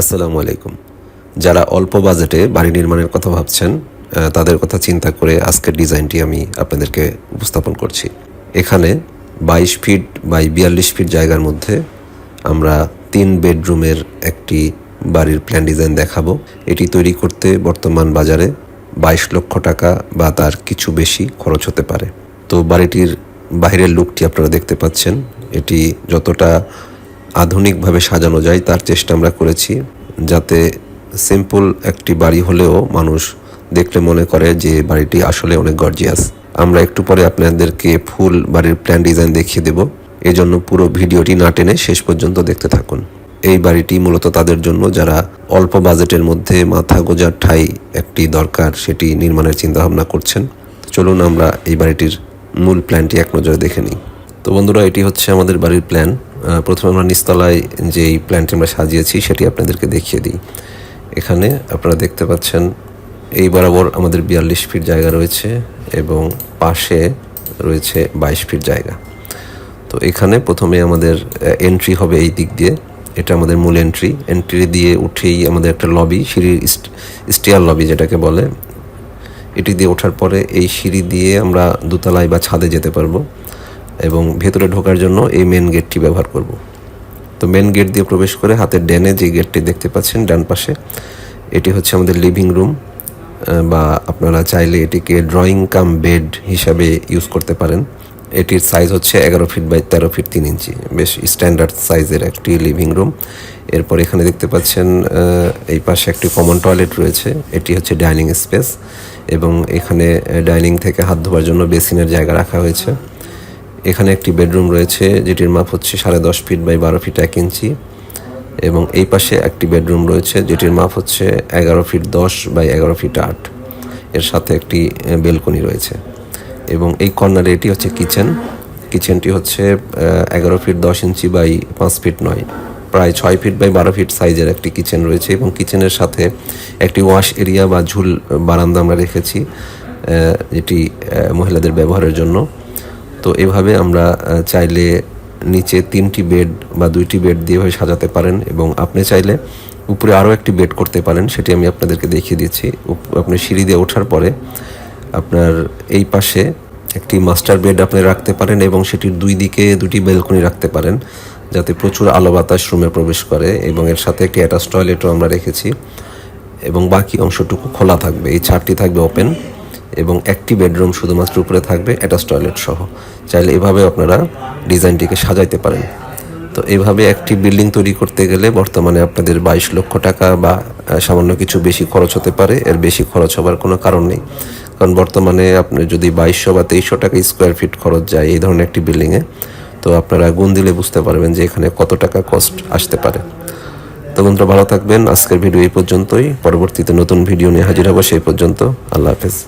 আসসালামু আলাইকুম। যারা অল্প বাজেটে বাড়ি নির্মাণের কথা ভাবছেন তাদের কথা চিন্তা করে আজকের ডিজাইনটি আমি আপনাদেরকে উপস্থাপন করছি। এখানে বাইশ ফিট বাই বিয়াল্লিশ ফিট জায়গার মধ্যে আমরা তিন বেডরুমের একটি বাড়ির প্ল্যান ডিজাইন দেখাবো। এটি তৈরি করতে বর্তমান বাজারে বাইশ লক্ষ টাকা বা তার কিছু বেশি খরচ হতে পারে। তো বাড়িটির বাইরের লুকটি আপনারা দেখতে পাচ্ছেন। এটি যতটা আধুনিকভাবে সাজানো যায়, তার চেষ্টা আমরা করেছি যাতে সিম্পল একটি বাড়ি হলেও মানুষ দেখলে মনে করে যে বাড়িটি আসলে অনেক গর্জিয়াস আমরা একটু পরে আপনাদেরকে ফুল বাড়ির প্ল্যান ডিজাইন দেখিয়ে দেব। এজন্য পুরো ভিডিওটি না টেনে শেষ পর্যন্ত দেখতে থাকুন। এই বাড়িটি মূলত তাদের জন্য, যারা অল্প বাজেটের মধ্যে মাথা গোজার ঠাই একটি দরকার, সেটি নির্মাণের চিন্তাভাবনা করছেন। চলুন আমরা এই বাড়িটির মূল প্ল্যানটি এক নজরে দেখে নিই। তো বন্ধুরা, এটি হচ্ছে আমাদের বাড়ির প্ল্যান প্রথমে আমরা নিচতলায় যে এই প্ল্যানটি আমরা সাজিয়েছি, সেটি আপনাদেরকে দেখিয়ে দিই। এখানে আপনারা দেখতে পাচ্ছেন, এই বরাবর আমাদের বিয়াল্লিশ ফিট জায়গা রয়েছে এবং পাশে রয়েছে বাইশ ফিট জায়গা। তো এখানে প্রথমে আমাদের এন্ট্রি হবে এই দিক দিয়ে। এটা আমাদের মূল এন্ট্রি এন্ট্রি দিয়ে উঠেই আমাদের একটা লবি সিঁড়ির স্টিয়ার লবি যেটাকে বলে। এটি দিয়ে ওঠার পরে এই সিঁড়ি দিয়ে আমরা দোতলায় বা ছাদে যেতে পারব। এবং ভেতরে ঢোকার জন্য এই মেন গেটটি ব্যবহার করব। তো মেন গেট দিয়ে প্রবেশ করে হাতের ড্যানে যে গেটটি দেখতে পাচ্ছেন, ডান পাশে, এটি হচ্ছে আমাদের লিভিং রুম বা আপনারা চাইলে এটিকে ড্রয়িং কাম বেড হিসাবে ইউজ করতে পারেন। এটির সাইজ হচ্ছে এগারো ফিট বাই তেরো ফিট তিন ইঞ্চি বেশ স্ট্যান্ডার্ড সাইজের একটি লিভিং রুম এরপর এখানে দেখতে পাচ্ছেন এই পাশে একটি কমন টয়লেট রয়েছে, এটি হচ্ছে ডাইনিং স্পেস এবং এখানে ডাইনিং থেকে হাত ধোয়ার জন্য বেসিনের জায়গা রাখা হয়েছে। এখানে একটি বেডরুম রয়েছে, যেটির মাপ হচ্ছে সাড়ে দশ ফিট বাই বারো ফিট এক ইঞ্চি। এবং এই পাশে একটি বেডরুম রয়েছে, যেটির মাপ হচ্ছে এগারো ফিট দশ বাই এগারো ফিট আট। এর সাথে একটি বেলকনি রয়েছে। এবং এই কর্নারে এটি হচ্ছে কিচেন। কিচেনটি হচ্ছে এগারো ফিট দশ ইঞ্চি বাই পাঁচ ফিট নয়। প্রায় ছয় ফিট বাই বারো ফিট সাইজের একটি কিচেন রয়েছে এবং কিচেনের সাথে একটি ওয়াশ এরিয়া বা ঝুল বারান্দা আমরা রেখেছি যেটি মহিলাদের ব্যবহারের জন্য। তো এভাবে আমরা চাইলে নিচে তিনটি বেড বা দুইটি বেড দিয়ে সাজাতে পারেন এবং আপনি চাইলে উপরে আরও একটি বেড করতে পারেন, সেটি আমি আপনাদেরকে দেখিয়ে দিচ্ছি। আপনি সিঁড়ি দিয়ে ওঠার পরে আপনার এই পাশে একটি মাস্টার বেড আপনি রাখতে পারেন এবং সেটির দুই দিকে দুটি বেলকনি রাখতে পারেন, যাতে প্রচুর আলো বাতাস রুমে প্রবেশ করে এবং এর সাথে একটি অ্যাটাচ টয়লেটও আমরা রেখেছি এবং বাকি অংশটুকু খোলা থাকবে। এই ছাদটি থাকবে ওপেন এবং একটি বেডরুম শুধুমাত্র উপরে থাকবে, অ্যাটাচ টয়লেট সহ। চাইলে এভাবে আপনারা ডিজাইনটিকে সাজাইতে পারেন। তো এভাবে একটি বিল্ডিং তৈরি করতে গেলে বর্তমানে আপনাদের বাইশ লক্ষ টাকা বা সামান্য কিছু বেশি খরচ হতে পারে। এর বেশি খরচ হবার কোনো কারণ নেই। কারণ বর্তমানে আপনি যদি বাইশশো বা তেইশশো টাকা স্কোয়ার ফিট খরচ যায় এই ধরনের একটি বিল্ডিংয়ে, তো আপনারা গুণ দিলে বুঝতে পারবেন যে এখানে কত টাকা কস্ট আসতে পারে। তো বন্ধুরা, ভালো থাকবেন। আজকের ভিডিও এই পর্যন্তই। পরবর্তীতে নতুন ভিডিও নিয়ে হাজির হব সেই পর্যন্ত। আল্লাহ হাফেজ।